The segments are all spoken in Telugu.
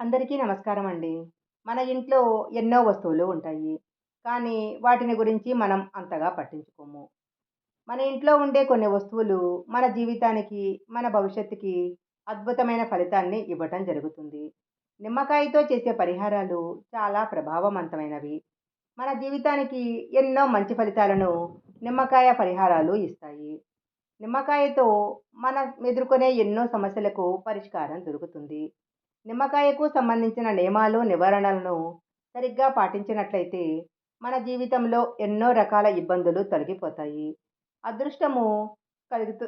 అందరికీ నమస్కారం అండి. మన ఇంట్లో ఎన్నో వస్తువులు ఉంటాయి. కానీ వాటిని గురించి మనం అంతగా పట్టించుకోము. మన ఇంట్లో ఉండే కొన్ని వస్తువులు మన జీవితానికి, మన భవిష్యత్తుకి అద్భుతమైన ఫలితాన్ని ఇవ్వటం జరుగుతుంది. నిమ్మకాయతో చేసే పరిహారాలు చాలా ప్రభావవంతమైనవి. మన జీవితానికి ఎన్నో మంచి ఫలితాలను నిమ్మకాయ పరిహారాలు ఇస్తాయి. నిమ్మకాయతో మనం ఎదుర్కొనే ఎన్నో సమస్యలకు పరిష్కారం దొరుకుతుంది. నిమ్మకాయకు సంబంధించిన నియమాలు, నివారణలను సరిగ్గా పాటించినట్లయితే మన జీవితంలో ఎన్నో రకాల ఇబ్బందులు తొలగిపోతాయి. అదృష్టము కలుగుతూ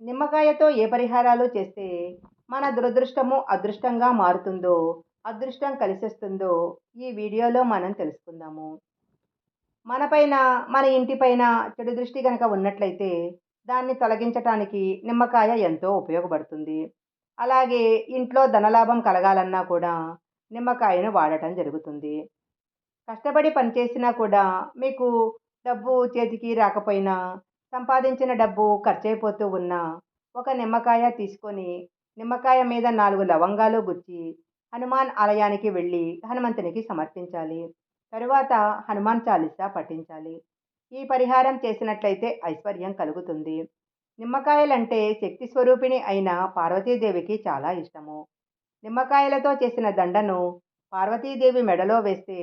నిమ్మకాయతో ఏ పరిహారాలు చేస్తే మన దురదృష్టము అదృష్టంగా మారుతుందో, అదృష్టం కలిసొస్తుందో ఈ వీడియోలో మనం తెలుసుకుందాము. మనపైన, మన ఇంటిపైన చెడు దృష్టి కనుక ఉన్నట్లయితే దాన్ని తొలగించటానికి నిమ్మకాయ ఎంతో ఉపయోగపడుతుంది. అలాగే ఇంట్లో ధనలాభం కలగాలన్నా కూడా నిమ్మకాయను వాడటం జరుగుతుంది. కష్టపడి పనిచేసినా కూడా మీకు డబ్బు చేతికి రాకపోయినా, సంపాదించిన డబ్బు ఖర్చయిపోతూ ఉన్నా, ఒక నిమ్మకాయ తీసుకొని నిమ్మకాయ మీద నాలుగు లవంగాలు గుచ్చి హనుమాన్ ఆలయానికి వెళ్ళి హనుమంతునికి సమర్పించాలి. తరువాత హనుమాన్ చాలీసా పఠించాలి. ఈ పరిహారం చేసినట్లయితే ఐశ్వర్యం కలుగుతుంది. నిమ్మకాయలంటే శక్తి స్వరూపిణి అయిన పార్వతీదేవికి చాలా ఇష్టము. నిమ్మకాయలతో చేసిన దండను పార్వతీదేవి మెడలో వేస్తే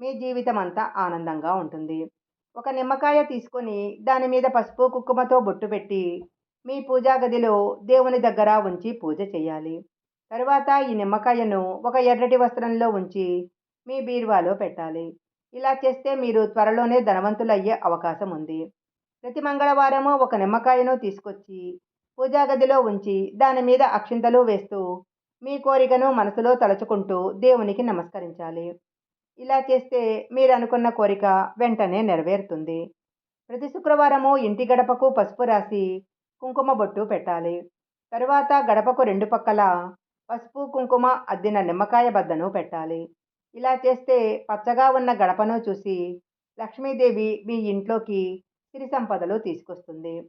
మీ జీవితమంతా ఆనందంగా ఉంటుంది. ఒక నిమ్మకాయ తీసుకొని దాని మీద పసుపు, కుంకుమతో బొట్టు పెట్టి మీ పూజా గదిలో దేవుని దగ్గర ఉంచి పూజ చేయాలి. తరువాత ఈ నిమ్మకాయను ఒక ఎర్రటి వస్త్రంలో ఉంచి మీ బీరువాలో పెట్టాలి. ఇలా చేస్తే మీరు త్వరలోనే ధనవంతులయ్యే అవకాశం ఉంది. ప్రతి మంగళవారము ఒక నిమ్మకాయను తీసుకొచ్చి పూజా గదిలో ఉంచి దాని మీద అక్షింతలు వేస్తూ మీ కోరికను మనసులో తలుచుకుంటూ దేవునికి నమస్కరించాలి. ఇలా చేస్తే మీరు అనుకున్న కోరిక వెంటనే నెరవేరుతుంది. ప్రతి శుక్రవారము ఇంటి గడపకు పసుపు రాసి కుంకుమ బొట్టు పెట్టాలి. తరువాత గడపకు రెండు పక్కల పసుపు, కుంకుమ అద్దిన నిమ్మకాయ బద్దను పెట్టాలి. ఇలా చేస్తే పచ్చగా ఉన్న గడపను చూసి లక్ష్మీదేవి మీ ఇంట్లోకి సిరి సంపదలు తీసుకొస్తుంది.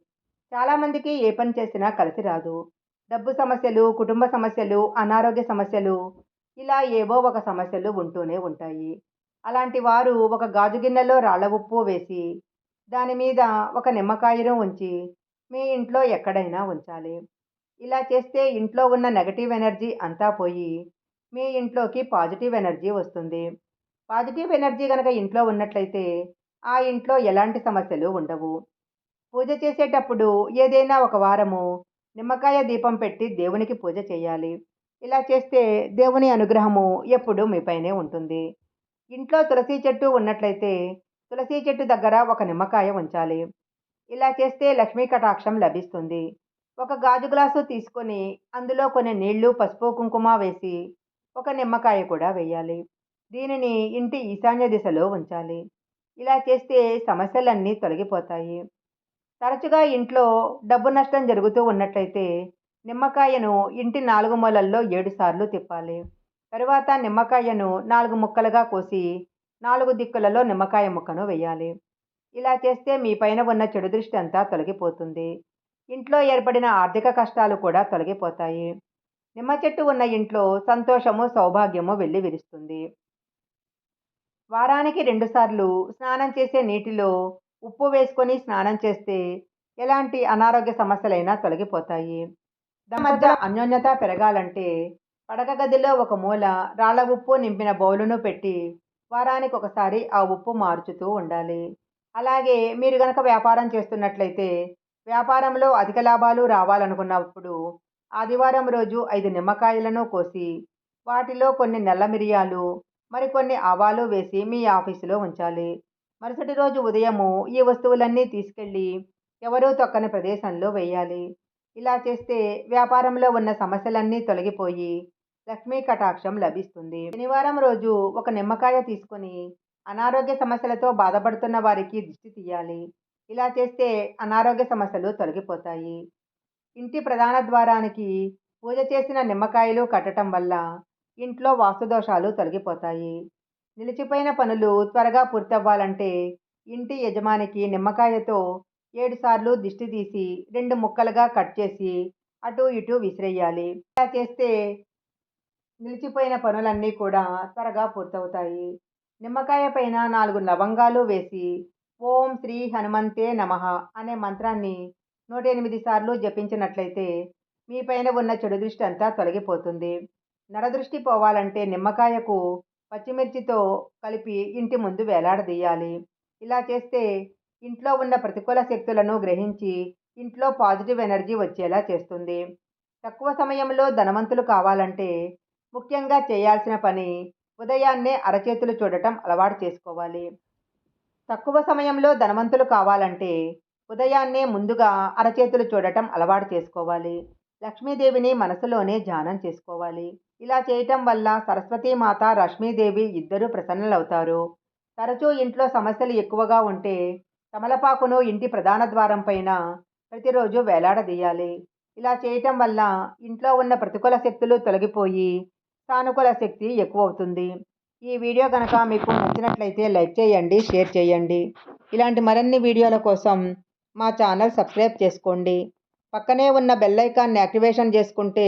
చాలామందికి ఏ పని చేసినా కలిసి రాదు. డబ్బు సమస్యలు, కుటుంబ సమస్యలు, అనారోగ్య సమస్యలు ఇలా ఏవో ఒక సమస్యలు ఉంటూనే ఉంటాయి. అలాంటి వారు ఒక గాజు గిన్నెలో రాళ్ళ ఉప్పు వేసి దాని మీద ఒక నిమ్మకాయను ఉంచి మీ ఇంట్లో ఎక్కడైనా ఉంచాలి. ఇలా చేస్తే ఇంట్లో ఉన్న నెగటివ్ ఎనర్జీ అంతా పోయి మీ ఇంట్లోకి పాజిటివ్ ఎనర్జీ వస్తుంది. పాజిటివ్ ఎనర్జీ కనుక ఇంట్లో ఉన్నట్లయితే ఆ ఇంట్లో ఎలాంటి సమస్యలు ఉండవు. పూజ చేసేటప్పుడు ఏదైనా ఒక వారము నిమ్మకాయ దీపం పెట్టి దేవునికి పూజ చేయాలి. ఇలా చేస్తే దేవుని అనుగ్రహము ఎప్పుడూ మీపైనే ఉంటుంది. ఇంట్లో తులసి చెట్టు ఉన్నట్లయితే తులసి చెట్టు దగ్గర ఒక నిమ్మకాయ ఉంచాలి. ఇలా చేస్తే లక్ష్మీ కటాక్షం లభిస్తుంది. ఒక గాజు గ్లాసు తీసుకొని అందులో కొన్ని నీళ్ళు, పసుపు, కుంకుమ వేసి ఒక నిమ్మకాయ కూడా వేయాలి. దీనిని ఇంటి ఈశాన్య దిశలో ఉంచాలి. ఇలా చేస్తే సమస్యలన్నీ తొలగిపోతాయి. తరచుగా ఇంట్లో డబ్బు నష్టం జరుగుతూ ఉన్నట్లయితే నిమ్మకాయను ఇంటి నాలుగు మూలల్లో ఏడు సార్లు తిప్పాలి. తరువాత నిమ్మకాయను నాలుగు ముక్కలుగా కోసి నాలుగు దిక్కులలో నిమ్మకాయ ముక్కను వేయాలి. ఇలా చేస్తే మీ పైన ఉన్న చెడు దృష్టి అంతా తొలగిపోతుంది. ఇంట్లో ఏర్పడిన ఆర్థిక కష్టాలు కూడా తొలగిపోతాయి. నిమ్మ చెట్టు ఉన్న ఇంట్లో సంతోషము, సౌభాగ్యము వెల్లివిరుస్తుంది. వారానికి రెండుసార్లు స్నానం చేసే నీటిలో ఉప్పు వేసుకొని స్నానం చేస్తే ఎలాంటి అనారోగ్య సమస్యలైనా తొలగిపోతాయి. మధ్య అన్యోన్యత పెరగాలంటే పడక గదిలో ఒక మూల రాళ్ళ ఉప్పు నింపిన బౌలును పెట్టి వారానికి ఒకసారి ఆ ఉప్పు మార్చుతూ ఉండాలి. అలాగే మీరు గనక వ్యాపారం చేస్తున్నట్లయితే వ్యాపారంలో అధిక లాభాలు రావాలనుకున్నప్పుడు ఆదివారం రోజు ఐదు నిమ్మకాయలను కోసి వాటిలో కొన్ని నల్ల మిరియాలు, మరికొన్ని ఆవాలు వేసి మీ ఆఫీసులో ఉంచాలి. మరుసటి రోజు ఉదయము ఈ వస్తువులన్నీ తీసుకెళ్ళి ఎవరూ తొక్కని ప్రదేశంలో వేయాలి. ఇలా చేస్తే వ్యాపారంలో ఉన్న సమస్యలన్నీ తొలగిపోయి లక్ష్మీ కటాక్షం లభిస్తుంది. శనివారం రోజు ఒక నిమ్మకాయ తీసుకొని అనారోగ్య సమస్యలతో బాధపడుతున్న వారికి దృష్టి తీయాలి. ఇలా చేస్తే అనారోగ్య సమస్యలు తొలగిపోతాయి. ఇంటి ప్రధాన ద్వారానికి పూజ చేసిన నిమ్మకాయలు కట్టటం వల్ల ఇంట్లో వాస్తు దోషాలు తొలగిపోతాయి. నిలిచిపోయిన పనులు త్వరగా పూర్తవ్వాలంటే ఇంటి యజమానికి నిమ్మకాయతో ఏడుసార్లు దిష్టి తీసి రెండు ముక్కలుగా కట్ చేసి అటు ఇటు విసిరేయాలి. ఇలా చేస్తే నిలిచిపోయిన పనులన్నీ కూడా త్వరగా పూర్తవుతాయి నిమ్మకాయ పైన నాలుగు లవంగాలు వేసి ఓం శ్రీ హనుమంతే నమః అనే మంత్రాన్ని నూట ఎనిమిది సార్లు జపించినట్లయితే మీ పైన ఉన్న చెడు దృష్టి అంతా తొలగిపోతుంది నరదృష్టి పోవాలంటే నిమ్మకాయకు పచ్చిమిర్చితో కలిపి ఇంటి ముందు వేలాడదీయాలి. ఇలా చేస్తే ఇంట్లో ఉన్న ప్రతికూల శక్తులను గ్రహించి ఇంట్లో పాజిటివ్ ఎనర్జీ వచ్చేలా చేస్తుంది. తక్కువ సమయంలో ధనవంతులు కావాలంటే ముఖ్యంగా చేయాల్సిన పని ఉదయాన్నే అరచేతులు చూడటం అలవాటు చేసుకోవాలి. తక్కువ సమయంలో ధనవంతులు కావాలంటే ఉదయాన్నే ముందుగా అరచేతులు చూడటం అలవాటు చేసుకోవాలి. లక్ష్మీదేవిని మనసులోనే ధ్యానం చేసుకోవాలి. ఇలా చేయటం వల్ల సరస్వతీమాత రష్మీదేవి ఇద్దరూ ప్రసన్నలవుతారు. తరచూ ఇంట్లో సమస్యలు ఎక్కువగా ఉంటే తమలపాకును ఇంటి ప్రధాన ద్వారం పైన ప్రతిరోజు వేలాడదీయాలి. ఇలా చేయటం వల్ల ఇంట్లో ఉన్న ప్రతికూల శక్తులు తొలగిపోయి సానుకూల శక్తి ఎక్కువ అవుతుంది ఈ వీడియో కనుక మీకు నచ్చినట్లయితే లైక్ చేయండి షేర్ చేయండి. ఇలాంటి మరిన్ని వీడియోల కోసం మా ఛానల్ సబ్స్క్రైబ్ చేసుకోండి. పక్కనే ఉన్న బెల్ ఐకాన్ని యాక్టివేషన్ చేసుకుంటే